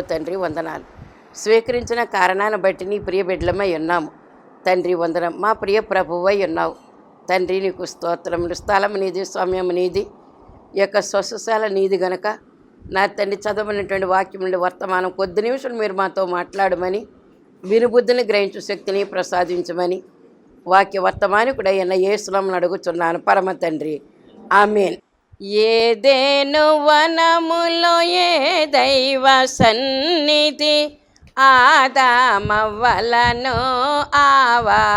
తండ్రి వందనాలు. స్వీకరించిన కారణాన్ని బట్టి నీ ప్రియ బిడ్డలమై ఉన్నాము. తండ్రి వందనం. మా ప్రియ ప్రభువై ఉన్నావు. తండ్రి నీకు స్తోత్రములు. స్థలం నీది సమయం నీది. ఈ యొక్క స్వస్థశాల నీది గనక. నా తండ్రి చదవనటువంటి వాక్యం నుండి వర్తమానం కొద్ది నిమిషాలు మీరు మాతో మాట్లాడమని వినుబుద్ధిని గ్రహించు శక్తిని ప్రసాదించమని వాక్య వర్తమానికుడైన యేసులను అడుగుతున్నాను పరమ తండ్రి. ఆమెన్. ఏదేను వనములో ఏ దైవ సన్నిధి? ఆదామవ్వలను ఆవారించేను.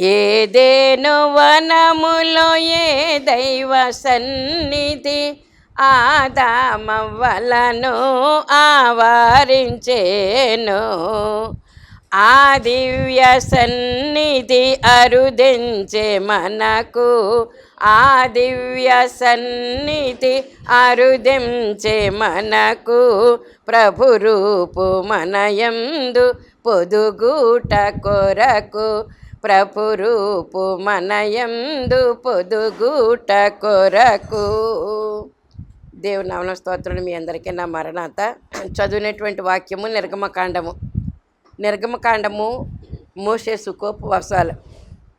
ఏదేను వనములో ఏ దైవ సన్నిధి? ఆదామవ్వలను ఆవారించేను. ఆ దివ్య సన్నిధి అరుదించే మనకు ఆ దివ్య సన్నిధి అరుదించే మనకు ప్రభు రూపు మనయందు పొదుగూట కొరకు ప్రభు రూపు మనయందు పొదుగూట కొరకు. దేవుని నవన స్తోత్రుడు మీ అందరికీ నా మరణాత. చదివినటువంటి వాక్యము నిర్గమకాండము. నిర్గమకాండము మోసే సుఖోపవాసాలు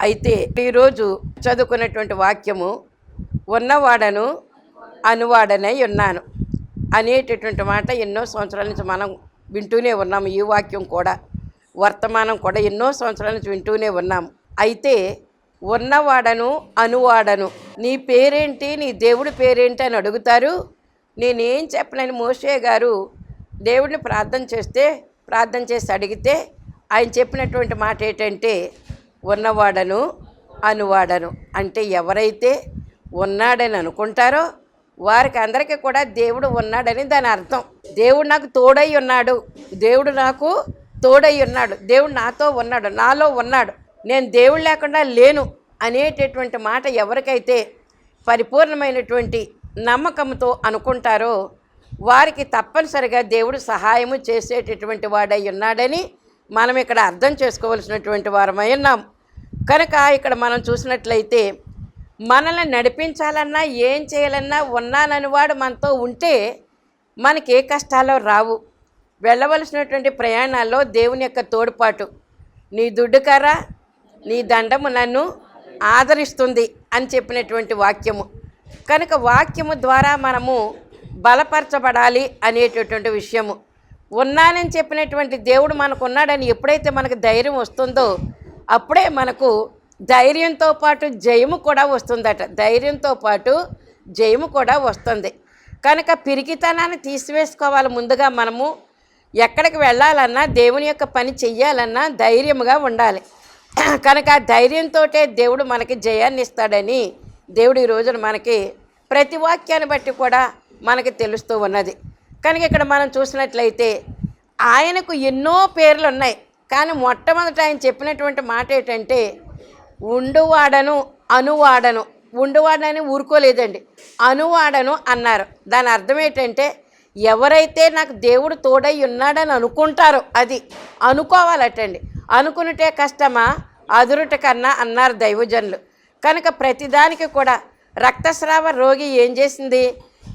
అయితే ఈరోజు చదువుకున్నటువంటి వాక్యము ఉన్నవాడను అనువాడనై ఉన్నాను అనేటటువంటి మాట ఎన్నో సంవత్సరాల నుంచి మనం వింటూనే ఉన్నాము. ఈ వాక్యం కూడా వర్తమానం కూడా ఎన్నో సంవత్సరాల నుంచి వింటూనే ఉన్నాము. అయితే ఉన్నవాడను అనువాడను నీ పేరేంటి నీ దేవుడి పేరేంటి అని అడుగుతారు. నేనేం చెప్పనని మోషే గారు దేవుడిని ప్రార్థన చేస్తే ప్రార్థన చేసి అడిగితే ఆయన చెప్పినటువంటి మాట ఏంటంటే ఉన్నవాడను అనువాడను. అంటే ఎవరైతే ఉన్నాడని అనుకుంటారో వారికి అందరికీ కూడా దేవుడు ఉన్నాడని దాని అర్థం. దేవుడు నాకు తోడై ఉన్నాడు. దేవుడు నాకు తోడై ఉన్నాడు. దేవుడు నాతో ఉన్నాడు. నాలో ఉన్నాడు. నేను దేవుడు లేకుండా లేను అనేటటువంటి మాట ఎవరికైతే పరిపూర్ణమైనటువంటి నమ్మకంతో అనుకుంటారో వారికి తప్పనిసరిగా దేవుడు సహాయము చేసేటటువంటి వాడై ఉన్నాడని మనం ఇక్కడ అర్థం చేసుకోవలసినటువంటి వారమై ఉన్నాం. కనుక ఇక్కడ మనం చూసినట్లయితే మనల్ని నడిపించాలన్నా ఏం చేయాలన్నా ఉన్నానని వాడు మనతో ఉంటే మనకి ఏ కష్టాలు రావు. వెళ్ళవలసినటువంటి ప్రయాణాల్లో దేవుని యొక్క తోడ్పాటు. నీ దుడ్డుకర్ర నీ దండము నన్ను ఆదరిస్తుంది అని చెప్పినటువంటి వాక్యము. కనుక వాక్యము ద్వారా మనము బలపరచబడాలి అనేటటువంటి విషయము. ఉన్నానని చెప్పినటువంటి దేవుడు మనకు ఉన్నాడని ఎప్పుడైతే మనకు ధైర్యం వస్తుందో అప్పుడే మనకు ధైర్యంతో పాటు జయము కూడా వస్తుందట. ధైర్యంతో పాటు జయము కూడా వస్తుంది. కనుక పిరికితనాన్ని తీసివేసుకోవాలి ముందుగా మనము. ఎక్కడికి వెళ్ళాలన్నా దేవుని యొక్క పని చెయ్యాలన్నా ధైర్యముగా ఉండాలి. కనుక ఆ ధైర్యంతో దేవుడు మనకి జయాన్ని ఇస్తాడని దేవుడు ఈ రోజున మనకి ప్రతి వాక్యాన్ని బట్టి కూడా మనకి తెలుస్తూ ఉన్నది. కనుక ఇక్కడ మనం చూసినట్లయితే ఆయనకు ఎన్నో పేర్లు ఉన్నాయి. కానీ మొట్టమొదట ఆయన చెప్పినటువంటి మాట ఏంటంటే ఉండువాడను అనువాడను. ఉండువాడని ఊరుకోలేదండి. అనువాడను అన్నారు. దాని అర్థం ఏంటంటే ఎవరైతే నాకు దేవుడు తోడై ఉన్నాడని అనుకుంటారో అది అనుకోవాలటండి. అనుకునిటే కష్టమా? అదురుట కన్నా అన్నారు దైవజనులు. కనుక ప్రతిదానికి కూడా రక్తస్రావ రోగి ఏం చేసింది?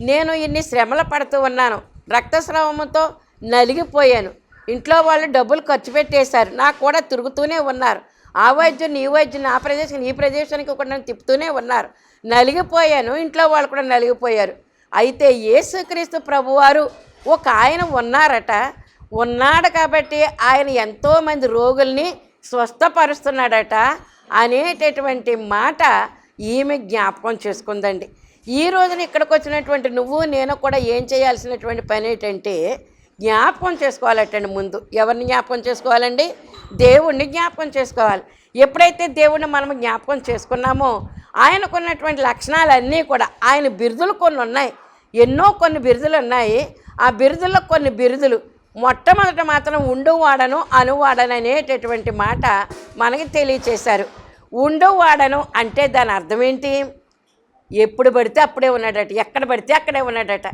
నేను ఇన్ని శ్రమలు పడుతూ ఉన్నాను. రక్తస్రావంతో నలిగిపోయాను. ఇంట్లో వాళ్ళు డబ్బులు ఖర్చు పెట్టేశారు. నాకు కూడా తిరుగుతూనే ఉన్నారు. ఆ వైద్యం ఈ వైద్యుని ఆ ప్రదేశం ఈ ప్రదేశానికి కూడా నన్ను తిప్పుతూనే ఉన్నారు. నలిగిపోయాను. ఇంట్లో వాళ్ళు కూడా నలిగిపోయారు. అయితే యేసుక్రీస్తు ప్రభువారు ఒక ఆయన ఉన్నారట. ఉన్నాడు కాబట్టి ఆయన ఎంతోమంది రోగుల్ని స్వస్థపరుస్తున్నాడట అనేటటువంటి మాట ఈమె జ్ఞాపకం చేసుకుందండి. ఈ రోజున ఇక్కడికి వచ్చినటువంటి నువ్వు నేను కూడా ఏం చేయాల్సినటువంటి పని ఏంటంటే జ్ఞాపకం చేసుకోవాలటండి ముందు. ఎవరిని జ్ఞాపకం చేసుకోవాలండి? దేవుణ్ణి జ్ఞాపకం చేసుకోవాలి. ఎప్పుడైతే దేవుణ్ణి మనం జ్ఞాపకం చేసుకున్నామో ఆయనకున్నటువంటి లక్షణాలన్నీ కూడా ఆయన బిరుదులు కొన్ని ఉన్నాయి. ఎన్నో కొన్ని బిరుదులు ఉన్నాయి. ఆ బిరుదుల్లో కొన్ని బిరుదులు మొట్టమొదట మాత్రం ఉండువాడను అనువాడను అనేటటువంటి మాట మనకి తెలియచేశారు. ఉండువాడను అంటే దాని అర్థం ఏంటి? ఎప్పుడు పడితే అప్పుడే ఉన్నాడట ఎక్కడ పడితే అక్కడే ఉన్నాడట.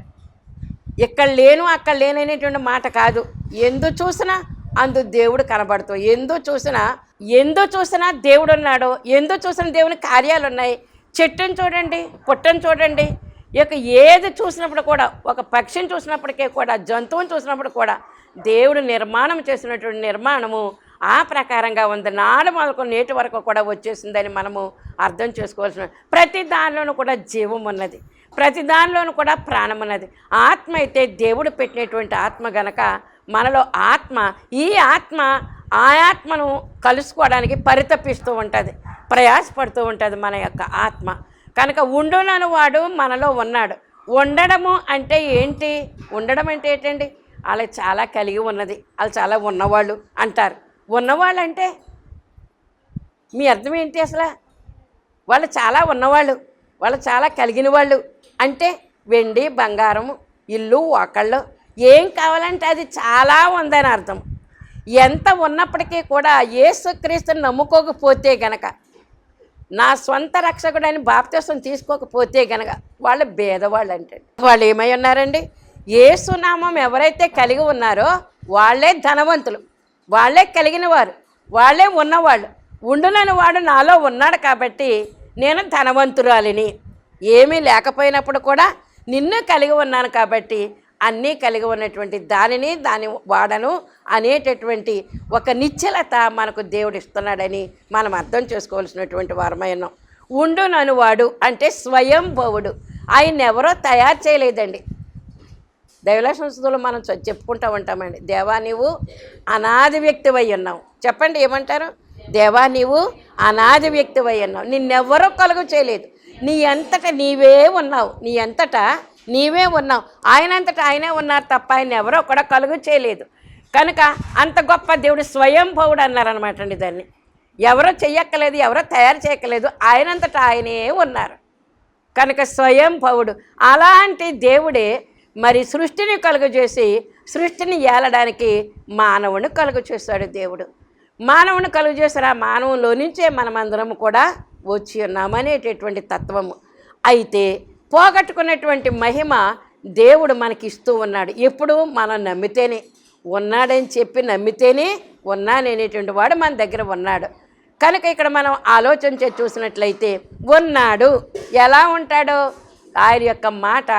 ఇక్కడ లేను అక్కడ లేను అనేటువంటి మాట కాదు. ఎందు చూసినా అందు దేవుడు కనబడుతూ ఎందు చూసినా ఎందు చూసినా దేవుడు ఉన్నాడు ఎందు చూసిన దేవుని కార్యాలు ఉన్నాయి. చెట్టుని చూడండి పుట్టను చూడండి. ఇక ఏది చూసినప్పుడు కూడా ఒక పక్షిని చూసినప్పటికే కూడా జంతువుని చూసినప్పుడు కూడా దేవుడు నిర్మాణం చేసినటువంటి నిర్మాణము ఆ ప్రకారంగా ఉంది. నాడు మొదలుకొని నేటి వరకు కూడా వచ్చేసిందని మనము అర్థం చేసుకోవాల్సిన ప్రతి దానిలోనూ కూడా జీవం ఉన్నది. ప్రతి దానిలోనూ కూడా ప్రాణం ఉన్నది. ఆత్మ అయితే దేవుడు పెట్టినటువంటి ఆత్మ గనక మనలో ఆత్మ ఈ ఆత్మ ఆ ఆత్మను కలుసుకోవడానికి పరితపిస్తూ ఉంటుంది. ప్రయాసపడుతూ ఉంటుంది మన యొక్క ఆత్మ. కనుక ఉండునని వాడు మనలో ఉన్నాడు. ఉండడము అంటే ఏంటి? ఉండడం అంటే ఏంటండి? వాళ్ళకి చాలా కలిగి ఉన్నది. వాళ్ళు చాలా ఉన్నవాళ్ళు అంటారు. ఉన్నవాళ్ళు అంటే మీ అర్థం ఏంటి అసలు? వాళ్ళు చాలా ఉన్నవాళ్ళు వాళ్ళు చాలా కలిగిన వాళ్ళు అంటే వెండి బంగారం ఇల్లు ఒకళ్ళు ఏం కావాలంటే అది చాలా ఉందని అర్థం. ఎంత ఉన్నప్పటికీ కూడా ఏసుక్రీస్తుని నమ్ముకోకపోతే గనక నా సొంత రక్షకుడని బాప్తీసం తీసుకోకపోతే గనక వాళ్ళు భేదవాళ్ళు అంటే. వాళ్ళు ఏమై ఉన్నారండి? ఏసునామం ఎవరైతే కలిగి ఉన్నారో వాళ్ళే ధనవంతులు. వాళ్ళే కలిగిన వారు వాళ్ళే ఉన్నవాళ్ళు. ఉండునని వాడు నాలో ఉన్నాడు కాబట్టి నేను ధనవంతురాలిని. ఏమీ లేకపోయినప్పుడు కూడా నిన్ను కలిగి ఉన్నాను కాబట్టి అన్నీ కలిగి ఉన్నటువంటి దానిని దాని వాడను అనేటటువంటి ఒక నిశ్చలత మనకు దేవుడు ఇస్తున్నాడని మనం అర్థం చేసుకోవాల్సినటువంటి వారమైన ఉండునను వాడు అంటే స్వయంభవుడు. ఆయన ఎవరో తయారు చేయలేదండి. దైవల సంస్థలు మనం చెప్పుకుంటూ ఉంటామండి. దేవా నీవు అనాది వ్యక్తివై ఉన్నావు. చెప్పండి ఏమంటారు? దేవా నీవు అనాది వ్యక్తివై ఉన్నావు. నిన్నెవ్వరూ కలుగు చేయలేదు. నీ అంతట నీవే ఉన్నావు. నీ అంతటా నీవే ఉన్నావు. ఆయనంతటా ఆయనే ఉన్నారు తప్ప ఆయన ఎవరో కూడా కలుగు చేయలేదు. కనుక అంత గొప్ప దేవుడు స్వయంభవుడు అన్నారనమాట అండి దాన్ని. ఎవరో చెయ్యక్కలేదు ఎవరో తయారు చేయక్కలేదు. ఆయనంతటా ఆయనే ఉన్నారు. కనుక స్వయంభవుడు. అలాంటి దేవుడే మరి సృష్టిని కలుగజేసి సృష్టిని ఏలడానికి మానవుని కలుగజేశాడు దేవుడు. మానవుని కలుగజేసిన ఆ మానవులో నుంచే మనమందరం కూడా వచ్చి ఉన్నామనేటటువంటి తత్వము. అయితే పోగొట్టుకున్నటువంటి మహిమ దేవుడు మనకి ఇస్తూ ఉన్నాడు. ఎప్పుడు మనం నమ్మితేనే ఉన్నాడని చెప్పి నమ్మితేనే ఉన్నాననేటువంటి వాడు మన దగ్గర ఉన్నాడు. కనుక ఇక్కడ మనం ఆలోచన చూసినట్లయితే ఉన్నాడు. ఎలా ఉంటాడో? ఆయన యొక్క మాట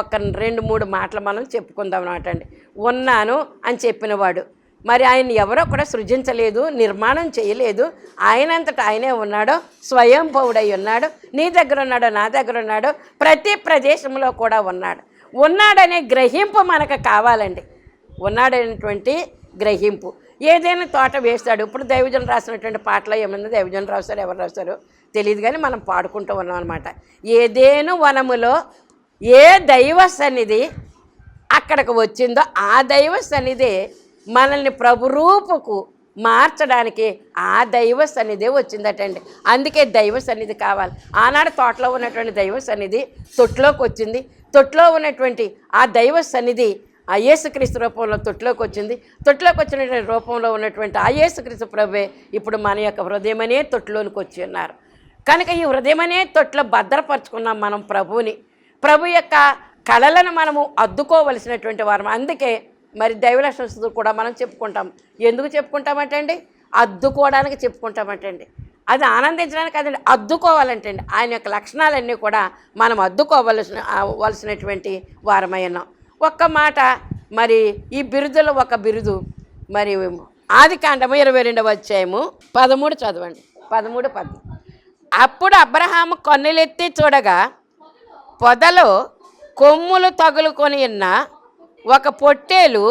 ఒక రెండు మూడు మాటలు మనం చెప్పుకుందాం అనమాట అండి ఉన్నాను అని చెప్పినవాడు. మరి ఆయన ఎవరో కూడా సృజించలేదు నిర్మాణం చేయలేదు. ఆయనంతటా ఆయనే ఉన్నాడో స్వయంభవుడై ఉన్నాడు నీ దగ్గర ఉన్నాడో నా దగ్గర ఉన్నాడో ప్రతి ప్రదేశంలో కూడా ఉన్నాడు. ఉన్నాడనే గ్రహింపు మనకు కావాలండి. ఉన్నాడనేటువంటి గ్రహింపు. ఏదైనా తోట వేస్తాడు. ఇప్పుడు దైవజన్ రాసినటువంటి పాటలో ఏమైంది? దైవజన్ రాస్తారు ఎవరు రాస్తారు? తెలియదు కానీ మనం పాడుకుంటూ ఉన్నాం అనమాట ఏదేను వనములో ఏ దైవ సన్నిధి అక్కడికి వచ్చిందో ఆ దైవ సన్నిధి మనల్ని ప్రభురూపుకు మార్చడానికి ఆ దైవ సన్నిధి వచ్చిందటండి. అందుకే దైవ సన్నిధి కావాలి. ఆనాడు తోటలో ఉన్నటువంటి దైవ సన్నిధి తొట్లోకి వచ్చింది. తొట్లో ఉన్నటువంటి ఆ దైవ సన్నిధి ఆ యేసుక్రీస్తు రూపంలో తొట్లోకి వచ్చింది. తొట్లోకి వచ్చినటువంటి రూపంలో ఉన్నటువంటి ఆ యేసుక్రీస్తు ప్రభువే ఇప్పుడు మన యొక్క హృదయమనే తొట్లోనికి వచ్చి ఉన్నారు. కనుక ఈ హృదయమనే తొట్లో భద్రపరుచుకున్నాం మనం ప్రభువుని. ప్రభు యొక్క కళలను మనము అద్దుకోవలసినటువంటి వారం అందుకే మరి దైవలక్షణ కూడా మనం చెప్పుకుంటాం. ఎందుకు చెప్పుకుంటామంటండి అద్దుకోవడానికి చెప్పుకుంటామంటండి అది ఆనందించడానికి అదండి అద్దుకోవాలంటండి ఆయన యొక్క లక్షణాలన్నీ కూడా మనం అద్దుకోవలసిన వలసినటువంటి వారమై ఉన్నాం. ఒక్క మాట మరి ఈ బిరుదులో ఒక బిరుదు మరి ఆది కాండము ఇరవై రెండవ అధ్యాయము పదమూడు చదవండి. పదమూడు పది. అప్పుడు అబ్రహాము కన్నులెత్తి చూడగా పొదలో కొమ్ములు తగులుకొని ఉన్న ఒక పొట్టేలు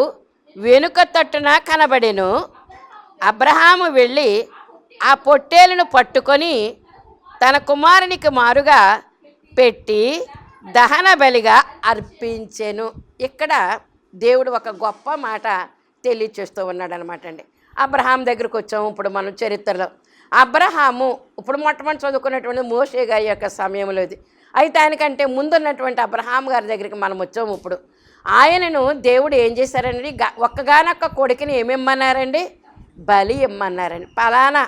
వెనుక తట్టున కనబడెను. అబ్రహాము వెళ్ళి ఆ పొట్టేలును పట్టుకొని తన కుమారునికి మారుగా పెట్టి దహన బలిగా అర్పించెను. ఇక్కడ దేవుడు ఒక గొప్ప మాట తెలియచేస్తూ ఉన్నాడు అనమాట అండి. అబ్రహాం దగ్గరకు వచ్చాము ఇప్పుడు మనం చరిత్రలో. అబ్రహాము ఇప్పుడు మొట్టమొదటి చదువుకున్నటువంటి మోషే గారి యొక్క సమయంలో ఇది. అయితే ఆయనకంటే ముందున్నటువంటి అబ్రహాం గారి దగ్గరికి మనం వచ్చాము ఇప్పుడు. ఆయనను దేవుడు ఏం చేశారండి? ఒక్కగానొక్క కొడుకుని ఏమిమ్మన్నారండి బలి ఇమ్మన్నారండి. పలానా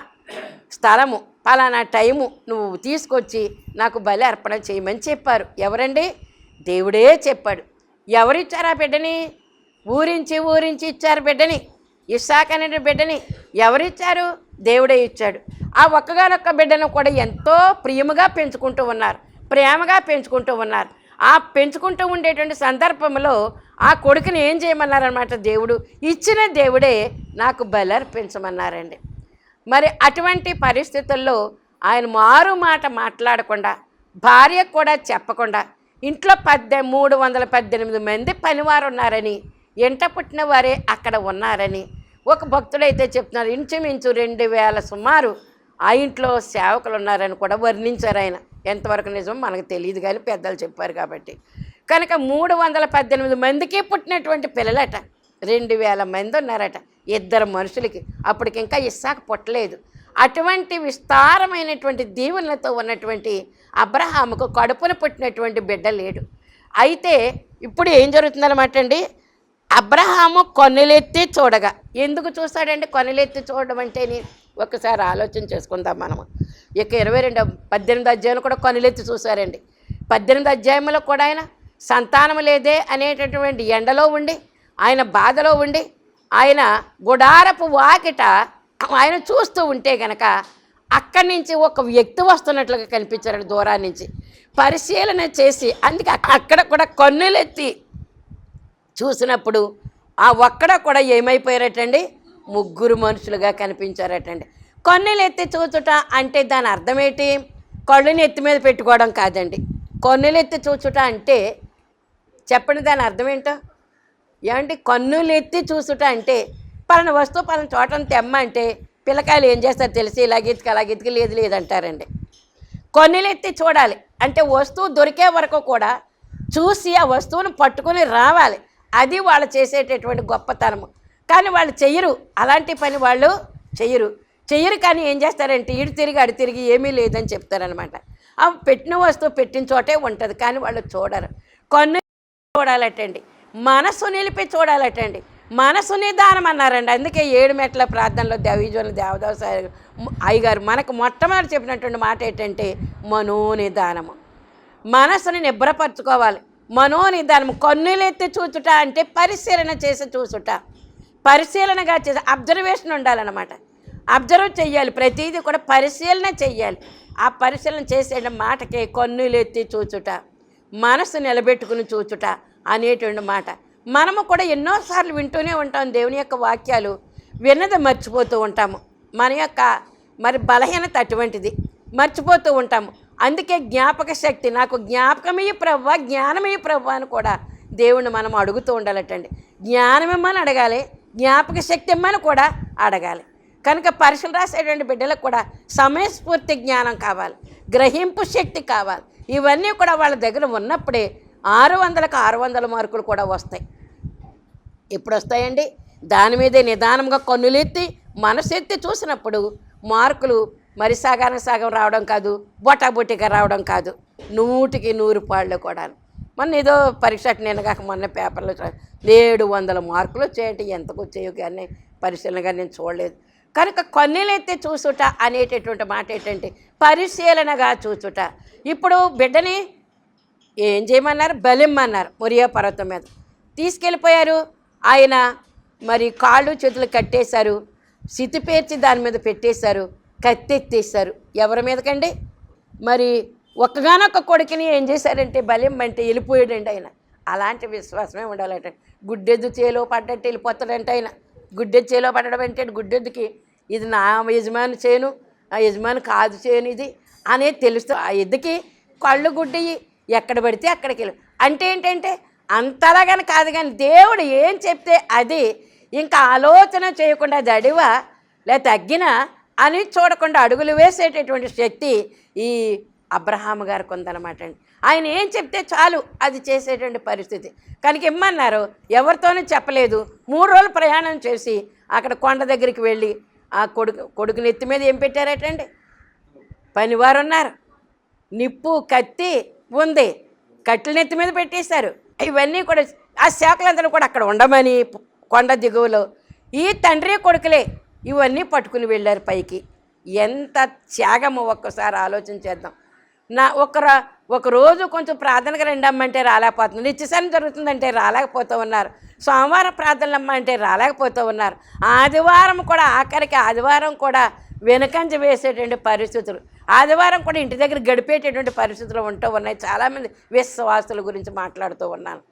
స్థలము పలానా టైము నువ్వు తీసుకొచ్చి నాకు బలి అర్పణ చేయమని చెప్పారు. ఎవరండి? దేవుడే చెప్పాడు. ఎవరిచ్చారు ఆ బిడ్డని? ఊరించి ఊరించి ఇచ్చారు బిడ్డని. ఇస్సాక్ అనే బిడ్డని ఎవరిచ్చారు? దేవుడే ఇచ్చాడు. ఆ ఒక్కగానొక్క బిడ్డను కూడా ఎంతో ప్రియముగా పెంచుకుంటూ ఉన్నారు. ప్రేమగా పెంచుకుంటూ ఉన్నారు. ఆ పెంచుకుంటూ ఉండేటువంటి సందర్భంలో ఆ కొడుకుని ఏం చేయమన్నారనమాట దేవుడు ఇచ్చిన దేవుడే నాకు బలర్పించమన్నారండి. మరి అటువంటి పరిస్థితుల్లో ఆయన మారు మాట మాట్లాడకుండా భార్యకు కూడా చెప్పకుండా ఇంట్లో పద్దె మూడు వందల పద్దెనిమిది మంది పనివారు ఉన్నారని ఎంట పుట్టిన వారే అక్కడ ఉన్నారని ఒక భక్తుడైతే చెప్తున్నారు. ఇంచుమించు రెండు వేల సుమారు ఆ ఇంట్లో సేవకులు ఉన్నారని కూడా వర్ణించారు ఆయన. ఎంతవరకు నిజం మనకు తెలియదు కానీ పెద్దలు చెప్పారు కాబట్టి. కనుక మూడు వందల పద్దెనిమిది మందికి పుట్టినటువంటి పిల్లలట. రెండు వేల మంది ఉన్నారట ఇద్దరు మనుషులకి. అప్పటికి ఇంకా ఇస్సాకు పుట్టలేదు. అటువంటి విస్తారమైనటువంటి దీవులతో ఉన్నటువంటి అబ్రహాముకు కడుపున పుట్టినటువంటి బిడ్డ లేడు. అయితే ఇప్పుడు ఏం జరుగుతుందన్నమాట అండి? అబ్రహాము కొనులెత్తి చూడగా. ఎందుకు చూస్తాడండి కొనులెత్తి చూడడం అంటే ఒకసారి ఆలోచన చేసుకుందాం మనము. ఇక ఇరవై రెండు పద్దెనిమిది అధ్యాయులు కూడా కొనులెత్తి చూశారండి. పద్దెనిమిది అధ్యాయంలో కూడా ఆయన సంతానం లేదే అనేటటువంటి ఎండలో ఉండి ఆయన బాధలో ఉండి ఆయన గుడారపు వాకిట ఆయన చూస్తూ ఉంటే గనక అక్కడి నుంచి ఒక వ్యక్తి వస్తున్నట్లుగా కనిపించారండి దూరాన్నించి. పరిశీలన చేసి అందుకే అక్కడ కూడా కన్నులెత్తి చూసినప్పుడు ఆ ఒక్కడ కూడా ఏమైపోయారటండి? ముగ్గురు మనుషులుగా కనిపించారటండి. కన్నులు ఎత్తి చూచుట అంటే దాని అర్థం ఏంటి కళ్ళుని ఎత్తి మీద పెట్టుకోవడం కాదండి. కన్నులు ఎత్తి చూచుట అంటే చెప్పండి దాని అర్థం ఏంటో ఏమంటే కన్నులు ఎత్తి చూసుట అంటే పలానా వస్తువు పలాన చోటను తెమ్మ అంటే పిల్లకాయలు ఏం చేస్తారు తెలిసి? ఇలాగెత్తికి అలాగెత్తికి లేదు లేదంటారండి. కొన్నిలెత్తి చూడాలి. అంటే వస్తువు దొరికే వరకు కూడా చూసి ఆ వస్తువును పట్టుకొని రావాలి. అది వాళ్ళు చేసేటటువంటి గొప్పతనము కానీ వాళ్ళు చెయ్యరు. అలాంటి పని వాళ్ళు చెయ్యరు. చెయ్యరు కానీ ఏం చేస్తారంటే ఇటు తిరిగి అడు తిరిగి ఏమీ లేదని చెప్తారనమాట ఆ పెట్టిన వస్తువు పెట్టిన చోటే ఉంటుంది కానీ వాళ్ళు చూడరు. కొన్ని చూడాలటండి. మనసు నిలిపి చూడాలటండి. మనసు నిదానం అన్నారండి. అందుకే ఏడు మెట్ల ప్రార్థనలో దేవీజోని దేవదాస అయ్యగారు మనకు మొట్టమొదటి చెప్పినటువంటి మాట ఏంటంటే మనోనిదానము. మనసుని నిబ్రపరచుకోవాలి మనోనిధానము కన్నులెత్తి చూచుట అంటే పరిశీలన చేసి చూసుట పరిశీలనగా చేసి అబ్జర్వేషన్ ఉండాలన్నమాట. అబ్జర్వ్ చేయాలి ప్రతిదీ కూడా పరిశీలన చెయ్యాలి. ఆ పరిశీలన చేసే మాటకే కన్నులెత్తి చూచుట మనసు నిలబెట్టుకుని చూచుట అనేటువంటి మాట. మనము కూడా ఎన్నోసార్లు వింటూనే ఉంటాం దేవుని యొక్క వాక్యాలు విన్నది మర్చిపోతూ ఉంటాము. మన యొక్క మరి బలహీనత అటువంటిది మర్చిపోతూ ఉంటాము. అందుకే జ్ఞాపక శక్తి నాకు జ్ఞాపకమయ్యి ప్రవ్వ జ్ఞానమయ్యి ప్రవ్వ అని కూడా దేవుణ్ణి మనం అడుగుతూ ఉండాలటండి. జ్ఞానం ఇమ్మని అడగాలి? జ్ఞాపక శక్తి ఇమ్మని కూడా అడగాలి. కనుక పరీక్షలు రాసేటువంటి బిడ్డలకు కూడా సమయస్ఫూర్తి జ్ఞానం కావాలి. గ్రహింపు శక్తి కావాలి. ఇవన్నీ కూడా వాళ్ళ దగ్గర ఉన్నప్పుడే ఆరు వందలకు ఆరు వందల మార్కులు కూడా వస్తాయి. ఎప్పుడు వస్తాయండి దాని మీదే నిదానంగా కన్నులెత్తి మనసెత్తి చూసినప్పుడు మార్కులు మరి సగానికి సగం రావడం కాదు బొటాబొటిగా రావడం కాదు. నూటికి నూరు పాళ్ళు కూడా. మొన్న ఏదో పరీక్ష నేను కాక మొన్న పేపర్లో ఏడు వందల మార్కులు వచ్చాయంటే ఎంతకు వచ్చాయో కానీ పరిశీలనగా నేను చూడలేదు. కనుక కొన్నిలైతే చూసుట అనేటటువంటి మాట ఏంటంటే పరిశీలనగా చూచుట ఇప్పుడు బిడ్డని ఏం చేయమన్నారు? బలిమ్మన్నారు మొరియా పర్వతం మీద. తీసుకెళ్ళిపోయారు. ఆయన మరి కాళ్ళు చేతులు కట్టేశారు. సితి పేర్చి దాని మీద పెట్టేశారు. కత్తెత్తేశారు. ఎవరి మీదకండి? మరి ఒక్కగానొక్క కొడుకుని ఏం చేశారంటే బలం అంటే వెళ్ళిపోయాడండి ఆయన. అలాంటి విశ్వాసమే ఉండాలంట. గుడ్డెద్దు చేలో పడ్డట్టు వెళ్ళిపోతాడంటే ఆయన. గుడ్డెద్దు చేలో పడడం అంటే గుడ్డెద్దుకి ఇది నా యజమాని చేను ఆ యజమాని కాదు చేను ఇది అనేది తెలుస్తూ ఆ ఎద్దుకి కళ్ళు గుడ్డయి ఎక్కడ పడితే అక్కడికి వెళ్ళి. అంటే ఏంటంటే అంతలాగాని కాదు కానీ దేవుడు ఏం చెప్తే అది. ఇంకా ఆలోచన చేయకుండా దడివ లేదా తగ్గినా అని చూడకుండా అడుగులు వేసేటటువంటి శక్తి ఈ అబ్రహాము గారికి ఉందన్నమాట అండి. ఆయన ఏం చెప్తే చాలు అది చేసేటువంటి పరిస్థితి. కనుక ఇమ్మన్నారు ఎవరితోనూ చెప్పలేదు. మూడు రోజులు ప్రయాణం చేసి అక్కడ కొండ దగ్గరికి వెళ్ళి ఆ కొడుకు కొడుకు నెత్తి మీద ఏం పెట్టారటండి? పనివారు ఉన్నారు నిప్పు కత్తి ఉంది. కట్టెల నెత్తి మీద పెట్టేశారు. ఇవన్నీ కూడా ఆ శాఖలందరూ కూడా అక్కడ ఉండమని కొండ దిగువలో ఈ తండ్రి కొడుకులే ఇవన్నీ పట్టుకుని వెళ్ళారు పైకి. ఎంత త్యాగము ఒక్కసారి ఆలోచన చేద్దాం. నా ఒకరు ఒకరోజు కొంచెం ప్రార్థనకు రెండమ్మంటే రాలేకపోతుంది నిత్యసారి జరుగుతుందంటే రాలేకపోతూ ఉన్నారు. సోమవారం ప్రార్థనలు అమ్మంటే రాలేకపోతూ ఉన్నారు. ఆదివారం కూడా ఆఖరికి ఆదివారం కూడా వెనుకంజ వేసేటువంటి పరిస్థితులు. ఆదివారం కూడా ఇంటి దగ్గర గడిపేటటువంటి పరిస్థితులు ఉంటూ ఉన్నాయి. చాలామంది విశ్వాసుల గురించి మాట్లాడుతూ ఉన్నాను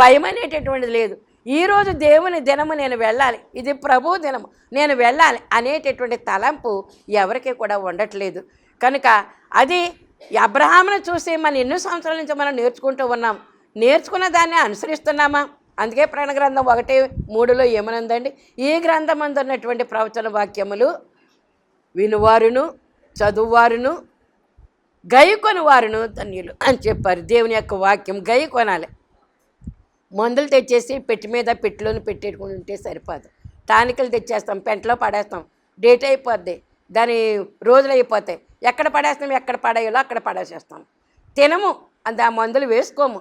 భయం అనేటటువంటిది లేదు. ఈరోజు దేవుని దినము నేను వెళ్ళాలి. ఇది ప్రభు దినము. నేను వెళ్ళాలి అనేటటువంటి తలంపు ఎవరికి కూడా ఉండట్లేదు. కనుక అది అబ్రహామును చూసి మనం ఎన్నో సంవత్సరాల నుంచి మనం నేర్చుకుంటూ ఉన్నాం. నేర్చుకున్న దాన్ని అనుసరిస్తున్నామా? అందుకే ప్రాణ గ్రంథం ఒకటి మూడులో ఏమనుందండి? ఈ గ్రంథం ఉన్నటువంటి ప్రవచన వాక్యములు వినువారును చదువువారును గై వారును ధన్యులు అని చెప్పారు. దేవుని యొక్క వాక్యం గై కొనాలి మందులు తెచ్చేసి పెట్టి మీద పెట్టిలోని పెట్టేసుకుని ఉంటే సరిపోదు. టానికలు తెచ్చేస్తాం పెంటలో పడేస్తాం. డేట్ అయిపోద్ది దాని రోజులు అయిపోతాయి. ఎక్కడ పడేస్తాం ఎక్కడ పడేయాలో అక్కడ పడేసేస్తాం. తినము అంత ఆ మందులు వేసుకోము.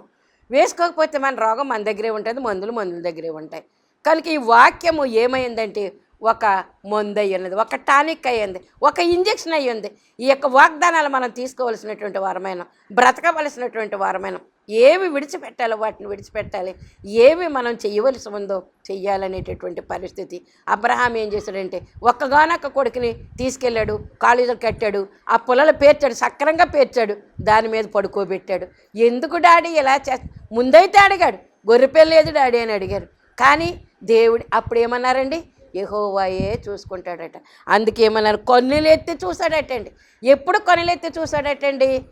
వేసుకోకపోతే మన రోగం మన దగ్గరే ఉంటుంది మందులు మందుల దగ్గరే ఉంటాయి. కనుక ఈ వాక్యము ఏమైందంటే ఒక మందు అయ్యున్నది ఒక టానిక్ అయ్యింది ఒక ఇంజెక్షన్ అయ్యింది. ఈ యొక్క వాగ్దానాలు మనం తీసుకోవలసినటువంటి వారమైన బ్రతకవలసినటువంటి వారమైన ఏవి విడిచిపెట్టాలో వాటిని విడిచిపెట్టాలి. ఏవి మనం చేయవలసి ఉందో చెయ్యాలనేటటువంటి పరిస్థితి. అబ్రహాం ఏం చేశాడంటే ఒక్కగానొక్క కొడుకుని తీసుకెళ్ళాడు కాలేజీలో కట్టాడు ఆ పొలాలు పేర్చాడు సక్రంగా పేర్చాడు దాని మీద పడుకోబెట్టాడు. ఎందుకు డాడీ ఇలా చేస్తా ముందైతే అడిగాడు గొర్రెపిల్ల లేదు డాడీ అని అడిగారు. కానీ దేవుడు అప్పుడు ఏమన్నారండి యహోవాయే చూసుకుంటాడట. అందుకేమన్నారు? ఏమన్నారు ఎత్తి చూశాడటండి. ఎప్పుడు కొన్నులు ఎత్తి చూశాడటండి?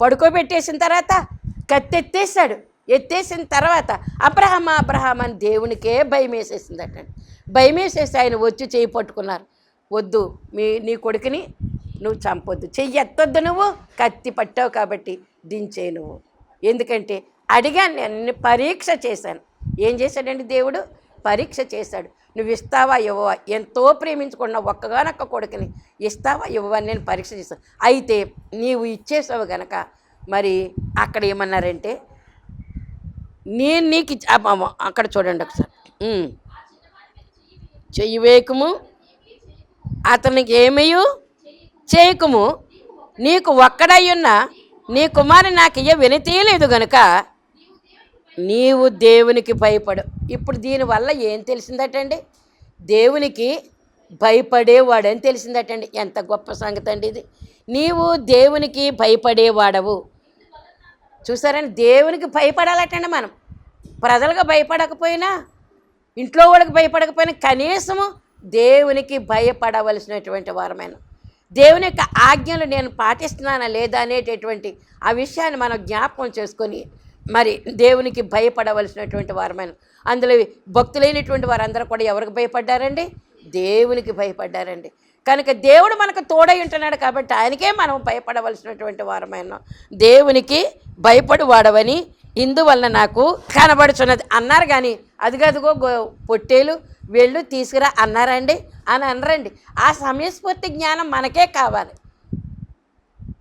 పడుకోబెట్టేసిన తర్వాత కత్తి ఎత్తేసాడు ఎత్తేసిన తర్వాత అబ్రహమ అబ్రహం అని దేవునికే భయం వేసేసిందటండి భయం వేసేసి ఆయన వచ్చి చేయి పట్టుకున్నారు. వద్దు మీ నీ కొడుకుని నువ్వు చంపొద్దు. చెయ్యి ఎత్తొద్దు నువ్వు కత్తి పట్టావు కాబట్టి దించే నువ్వు. ఎందుకంటే అడిగాను నేను పరీక్ష చేశాను. ఏం చేశాడండి దేవుడు? పరీక్ష చేశాడు. నువ్వు ఇస్తావా ఇవ్వవా? ఎంతో ప్రేమించుకున్న ఒక్కగానొక్క కొడుకుని ఇస్తావా ఇవ్వవా అని నేను పరీక్ష చేశాను. అయితే నీవు ఇచ్చేసావు గనక మరి అక్కడ ఏమన్నారంటే నేను నీకు అక్కడ చూడండి ఒకసారి. ఉమ్. చెయ్యి అతనికి ఏమయ్యు చేయకుము నీకు ఒక్కడయ్యున్న నీ కుమారు నాకు ఇయ్య వినతీయలేదు గనుక నీవు దేవునికి భయపడు. ఇప్పుడు దీనివల్ల ఏం తెలిసిందటండి? దేవునికి భయపడేవాడని తెలిసిందటండి. ఎంత గొప్ప సంగతి అండి ఇది. నీవు దేవునికి భయపడేవాడవు. చూసారని దేవునికి భయపడాలటండి మనం. ప్రజలకు భయపడకపోయినా ఇంట్లో వాళ్ళకి భయపడకపోయినా కనీసము దేవునికి భయపడవలసినటువంటి వారమైన. దేవుని యొక్క ఆజ్ఞలు నేను పాటిస్తున్నానా లేదా అనేటటువంటి ఆ విషయాన్ని మనం జ్ఞాపకం చేసుకొని మరి దేవునికి భయపడవలసినటువంటి వారమైన అందులో భక్తులైనటువంటి వారందరూ కూడా ఎవరికి భయపడ్డారండి? దేవునికి భయపడ్డారండి. కనుక దేవుడు మనకు తోడై ఉంటున్నాడు కాబట్టి ఆయనకే మనం భయపడవలసినటువంటి వారమైన దేవునికి భయపడి వాడవని ఇందువల్ల నాకు కనబడుచున్నది. అన్నారు కానీ అదిగదిగో గో- పొట్టేలు వెళ్ళు తీసుకురా అన్నారండి. అని అనరండి. ఆ సమయస్ఫూర్తి జ్ఞానం మనకే కావాలి.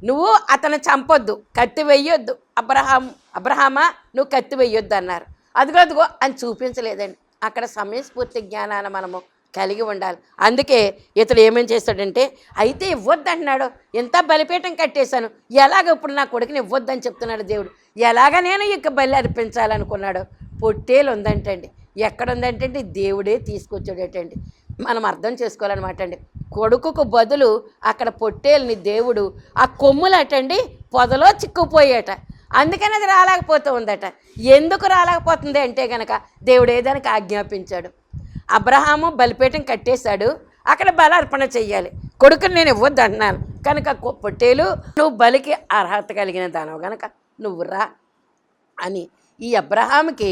నువ్వు అతను చంపొద్దు కత్తి వెయ్యొద్దు అబ్రహాం అబ్రహామా నువ్వు కత్తి వెయ్యొద్దు అన్నారు. అదిగో అదిగో అని చూపించలేదండి. అక్కడ సమయస్ఫూర్తి జ్ఞానాన్ని మనము కలిగి ఉండాలి. అందుకే ఇతడు ఏమేం చేస్తాడంటే అయితే ఇవ్వద్దు అంటున్నాడు. ఎంత బలిపీఠం కట్టేశాను. ఎలాగ ఇప్పుడు నా కొడుకుని ఇవ్వద్దని చెప్తున్నాడు దేవుడు. ఎలాగ నేను ఇక బలి అర్పించాలనుకున్నాడు? పొట్టేలు ఉందంటండి ఎక్కడ ఉందంటే దేవుడే తీసుకొచ్చాడటండి. మనం అర్థం చేసుకోవాలన్నమాట అండి. కొడుకుకు బదులు అక్కడ పొట్టేలిని దేవుడు ఆ కొమ్ములటండి పొదలో చిక్కుపోయేట అందుకని అది రాలేకపోతూ ఉందట. ఎందుకు రాలేకపోతుంది అంటే కనుక దేవుడు ఏదానికి ఆజ్ఞాపించాడు. అబ్రహాము బలిపీఠం కట్టేశాడు. అక్కడ బల అర్పణ చెయ్యాలి. కొడుకుని నేను ఇవ్వద్దు అంటున్నాను కనుక పొట్టేలు నువ్వు బలికి అర్హత కలిగిన దానవు. కనుక నువ్వు రా అని ఈ అబ్రహాంకి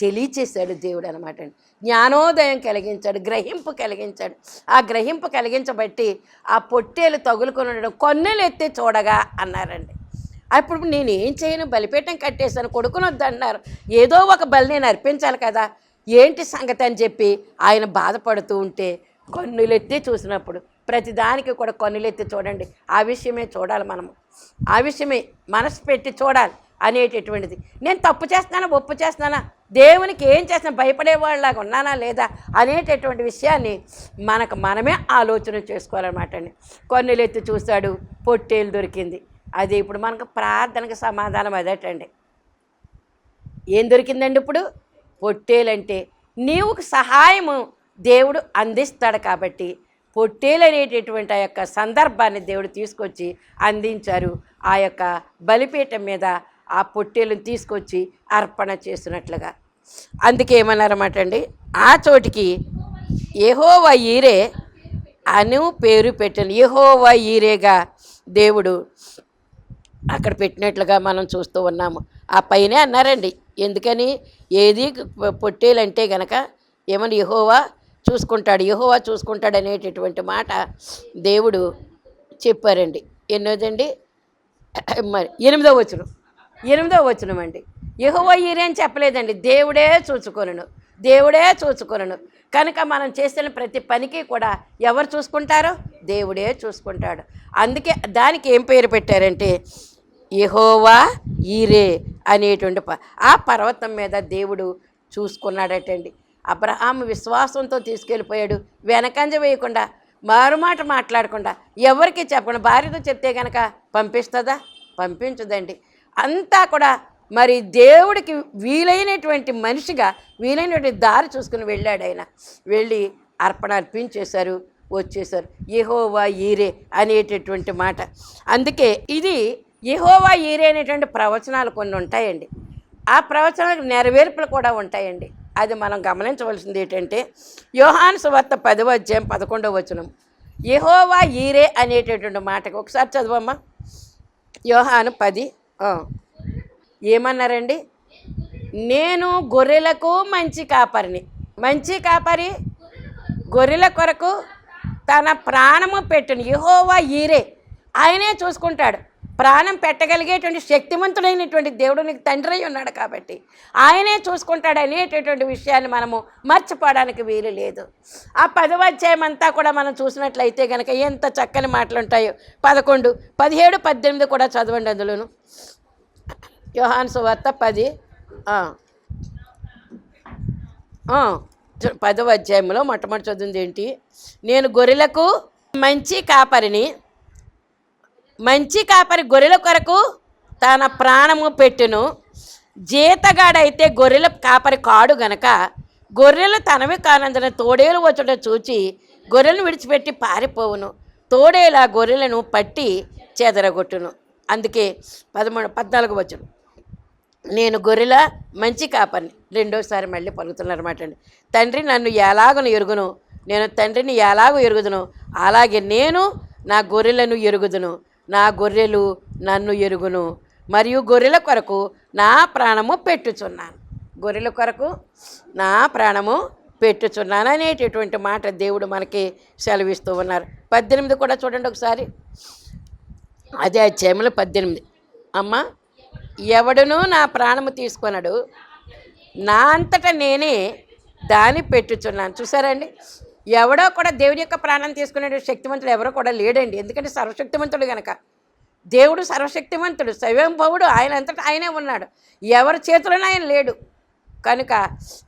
తెలియచేశాడు దేవుడు అనమాట జ్ఞానోదయం కలిగించాడు గ్రహింపు కలిగించాడు. ఆ గ్రహింపు కలిగించబట్టి ఆ పొట్టేలు తగులుకొని ఉండడం కొన్నెలు ఎత్తే చూడగా అన్నారండి. అప్పుడు నేను ఏం చేయను? బలిపీఠం కట్టేశాను కొడుకుని వద్దన్నారు. ఏదో ఒక బలి నేను అర్పించాలి కదా ఏంటి సంగతి అని చెప్పి ఆయన బాధపడుతూ ఉంటే కన్నులెత్తి చూసినప్పుడు ప్రతిదానికి కూడా కన్నులెత్తి చూడండి. ఆ విషయమే చూడాలి మనము. ఆ విషయమే మనసు పెట్టి చూడాలి అనేటటువంటిది. నేను తప్పు చేస్తున్నానా? ఒప్పు చేస్తున్నానా? దేవునికి ఏం చేస్తున్నా భయపడేవాళ్ళలాగా ఉన్నానా లేదా అనేటటువంటి విషయాన్ని మనకు మనమే ఆలోచన చేసుకోవాలన్నమాట అండి. కొన్నులెత్తి చూస్తాడు పొట్టేలు దొరికింది. అది ఇప్పుడు మనకు ప్రార్థనకు సమాధానం అదేటండి. ఏం దొరికిందండి ఇప్పుడు? పొట్టేలంటే నీవు సహాయము దేవుడు అందిస్తాడు కాబట్టి పొట్టేలు అనేటటువంటి ఆ యొక్క సందర్భాన్ని దేవుడు తీసుకొచ్చి అందించారు. ఆ యొక్క బలిపీఠం మీద ఆ పొట్టేలను తీసుకొచ్చి అర్పణ చేసినట్లుగా అందుకే ఏమన్నారన్నమాట అండి ఆ చోటికి యెహోవా ఈరే అను పేరు పెట్టాను. యెహోవా ఈరేగా దేవుడు అక్కడ పెట్టినట్లుగా మనం చూస్తూ ఉన్నాము. ఆ పైనే అన్నారండి ఎందుకని? ఏది పొట్టేలంటే గనక ఏమని యహోవా చూసుకుంటాడు యహోవా చూసుకుంటాడు అనేటటువంటి మాట దేవుడు చెప్పారండి. ఎన్నోదండి? మరి ఎనిమిదో వచనం. ఎనిమిదో వచనం అండి. యహోవా ఈరే అని చెప్పలేదండి. దేవుడే చూసుకొనను దేవుడే చూసుకొనను కనుక మనం చేసిన ప్రతి పనికి కూడా ఎవరు చూసుకుంటారో? దేవుడే చూసుకుంటాడు. అందుకే దానికి ఏం పేరు పెట్టారంటే యహోవా ఈరే అనేటువంటి ఆ పర్వతం మీద దేవుడు చూసుకున్నాడటండి. అబ్రహాం విశ్వాసంతో తీసుకెళ్ళిపోయాడు. వెనకంజ వేయకుండా మారుమాట మాట్లాడకుండా ఎవరికి చెప్పకుండా భార్యతో చెప్తే కనుక పంపిస్తుందా? పంపించదండి. అంతా కూడా మరి దేవుడికి వీలైనటువంటి మనిషిగా వీలైనటువంటి దారి చూసుకుని వెళ్ళాడు ఆయన. వెళ్ళి అర్పణ అర్పించేశారు వచ్చేసారు యహోవా ఈరే అనేటటువంటి మాట. అందుకే ఇది యహోవా ఈరే అనేటువంటి ప్రవచనాలు కొన్ని ఉంటాయండి. ఆ ప్రవచనాలకు నెరవేర్పులు కూడా ఉంటాయండి. అది మనం గమనించవలసింది ఏంటంటే యోహాను సువార్త పదవ అధ్యాయం పదకొండవ వచనం. యహోవా ఈరే అనేటటువంటి మాటకి ఒకసారి చదవమ్మా. యోహాను పది ఏమన్నారండి? నేను గొర్రెలకు మంచి కాపరిని. మంచి కాపరి గొర్రెల కొరకు తన ప్రాణము పెట్టును యహోవా ఈరే. ఆయనే చూసుకుంటాడు. ప్రాణం పెట్టగలిగేటువంటి శక్తివంతుడైనటువంటి దేవుడు నీకు తండ్రి అయి ఉన్నాడు కాబట్టి ఆయనే చూసుకుంటాడు అనేటటువంటి విషయాన్ని మనము మర్చిపోవడానికి వీలు లేదు. ఆ పదవ అధ్యాయం అంతా కూడా మనం చూసినట్లయితే కనుక ఎంత చక్కని మాటలు ఉంటాయో. పదకొండు పదిహేడు పద్దెనిమిది కూడా చదవండి అందులోను. యోహాన్ సువార్త పది చు- పదవ అధ్యాయంలో మొట్టమొదటి చదివింది ఏంటి? నేను గొర్రెలకు మంచి కాపరిని మంచి కాపరి గొర్రెల కొరకు తన ప్రాణము పెట్టును. జీతగాడైతే గొర్రెల కాపరి కాడు గనక గొర్రెలు తనవి కానందున తోడేలు వచ్చుట చూచి గొర్రెలను విడిచిపెట్టి పారిపోవును. తోడేలు ఆ గొర్రెలను పట్టి చెదరగొట్టును. అందుకే పదమూడు పద్నాలుగు వచ్చును నేను గొర్రెల మంచి కాపరిని. రెండోసారి మళ్ళీ పలుకుతున్నారన్నమాట అండి. తండ్రి నన్ను ఎలాగను ఎరుగును? నేను తండ్రిని ఎలాగో ఎరుగుదును? అలాగే నేను నా గొర్రెలను ఎరుగుదును. నా గొర్రెలు నన్ను ఎరుగును మరియు గొర్రెల కొరకు నా ప్రాణము పెట్టుచున్నాను. గొర్రెల కొరకు నా ప్రాణము పెట్టుచున్నాను అనేటటువంటి మాట దేవుడు మనకి సెలవిస్తూ ఉన్నారు. పద్దెనిమిది కూడా చూడండి ఒకసారి. అదే అధ్యాయంలో పద్దెనిమిది. అమ్మ ఎవడునూ నా ప్రాణము తీసుకొనడు నా అంతటా నేనే దాన్ని పెట్టుచున్నాను. చూసారండి ఎవడో కూడా దేవుడి యొక్క ప్రాణం తీసుకునే శక్తివంతుడు ఎవరో కూడా లేడండి. ఎందుకంటే సర్వశక్తివంతుడు గనక. దేవుడు సర్వశక్తివంతుడు స్వయంభవుడు ఆయన అంతటా ఆయనే ఉన్నాడు. ఎవరి చేతిలోనే ఆయన లేడు. కనుక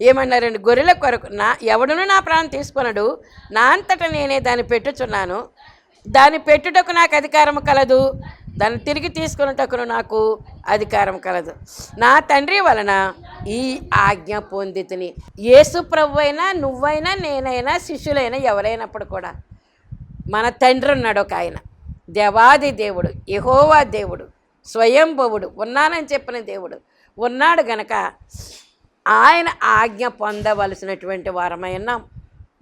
ఏమన్నారండి? గొర్రెల కొరకు నా ఎవడును నా ప్రాణం తీసుకున్నాడు నా అంతటా నేనే దాన్ని పెట్టుచున్నాను. దాన్ని పెట్టుటకు నాకు అధికారం కలదు. దాన్ని తిరిగి తీసుకున్నటకును నాకు అధికారం కలదు. నా తండ్రి వలన ఈ ఆజ్ఞ పొందితిని. యేసు ప్రభు అయినా నువ్వైనా నేనైనా శిష్యులైనా ఎవరైనప్పుడు కూడా మన తండ్రి ఉన్నాడు ఒక ఆయన. దేవాది దేవుడు యహోవా దేవుడు స్వయంభవుడు ఉన్నానని చెప్పిన దేవుడు. ఉన్నాడు గనక ఆయన ఆజ్ఞ పొందవలసినటువంటి వారమై ఉన్నాం.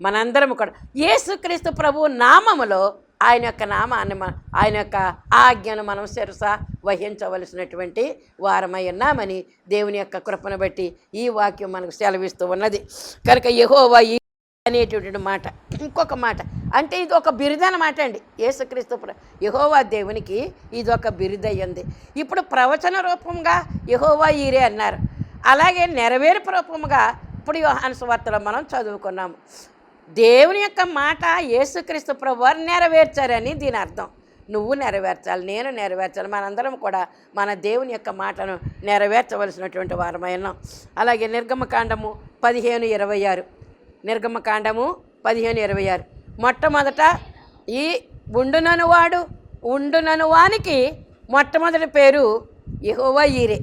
మనందరం కూడా. యేసుక్రీస్తు ప్రభు నామములో ఆయన యొక్క నామాన్ని ఆయన యొక్క ఆజ్ఞను మనం శిరస వహించవలసినటువంటి వారమై ఉన్నామని దేవుని యొక్క కృపను బట్టి ఈ వాక్యం మనకు సెలవిస్తూ ఉన్నది. కనుక యహోవా ఈ అనేటటువంటి మాట ఇంకొక మాట అంటే ఇది ఒక బిరుదనమాట అండి. యేసుక్రీస్తు యహోవా దేవునికి ఇది ఒక బిరుదయ్యింది ఇప్పుడు ప్రవచన రూపంగా యహోవా ఈరే అన్నారు. అలాగే నెరవేర్పు రూపంగా ఇప్పుడు యోహాను వార్తలో మనం చదువుకున్నాము. దేవుని యొక్క మాట యేసుక్రీస్తు ప్రభువారు నెరవేర్చారని దీని అర్థం. నువ్వు నెరవేర్చాలి నేను నెరవేర్చాలి మనందరం కూడా మన దేవుని యొక్క మాటను నెరవేర్చవలసినటువంటి వారమై ఉన్నాం. అలాగే నిర్గమకాండము పదిహేను ఇరవై ఆరు. నిర్గమకాండము పదిహేను ఇరవై ఆరు. మొట్టమొదట ఈ ఉండునను వాడు ఉండునను వానికి మొట్టమొదటి పేరు ఇహోవా ఈరే.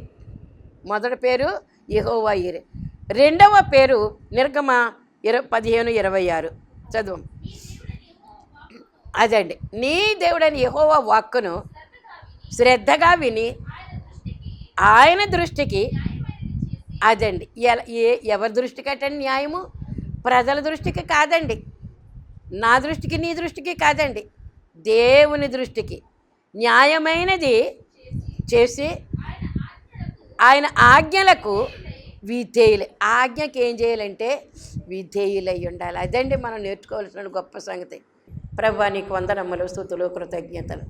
మొదటి పేరు ఇహోవా ఈరే. రెండవ పేరు నిర్గమ ఇర పదిహేను ఇరవై ఆరు. చదువు. అదండి నీ దేవుడని యెహోవా వాక్కును శ్రద్ధగా విని ఆయన దృష్టికి అదండి ఎ ఏ ఎవరి దృష్టికి అటండి న్యాయము? ప్రజల దృష్టికి కాదండి. నా దృష్టికి నీ దృష్టికి కాదండి. దేవుని దృష్టికి. న్యాయమైనది చేసి ఆయన ఆజ్ఞలకు విధేయులు ఆజ్ఞకి ఏం చేయాలంటే విధేయులై ఉండాలి. అదండి మనం నేర్చుకోవాల్సిన గొప్ప సంగతి. ప్రభా నీకు వందనమ్మలు స్థుతులు కృతజ్ఞతలు.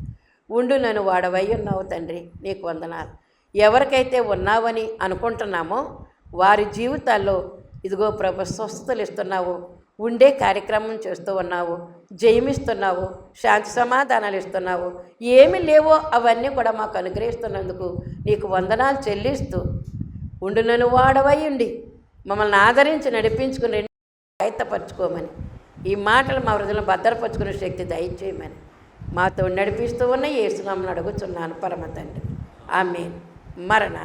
ఉండు నన్ను వాడవై ఉన్నావు తండ్రి నీకు వందనాలు. ఎవరికైతే ఉన్నావని అనుకుంటున్నామో వారి జీవితాల్లో ఇదిగో ప్రభు స్వస్థతలు ఇస్తున్నావు. ఉండే కార్యక్రమం చేస్తూ ఉన్నావు. జయమిస్తున్నావు శాంతి సమాధానాలు ఇస్తున్నావు. ఏమి లేవో అవన్నీ కూడా మాకు అనుగ్రహిస్తున్నందుకు నీకు వందనాలు చెల్లిస్తూ ఉండునను వాడవయ్యుండి మమ్మల్ని ఆదరించి నడిపించుకుని ఆయత్తపరచుకోమని ఈ మాటలు మా హృదయంలో భద్రపరుచుకునే శక్తి దయచేయమని. మాతో నడిపిస్తూ ఉన్న ఏసునామని అడుగుతున్నాను పరమ తండ్రి ఆమె మరణాత్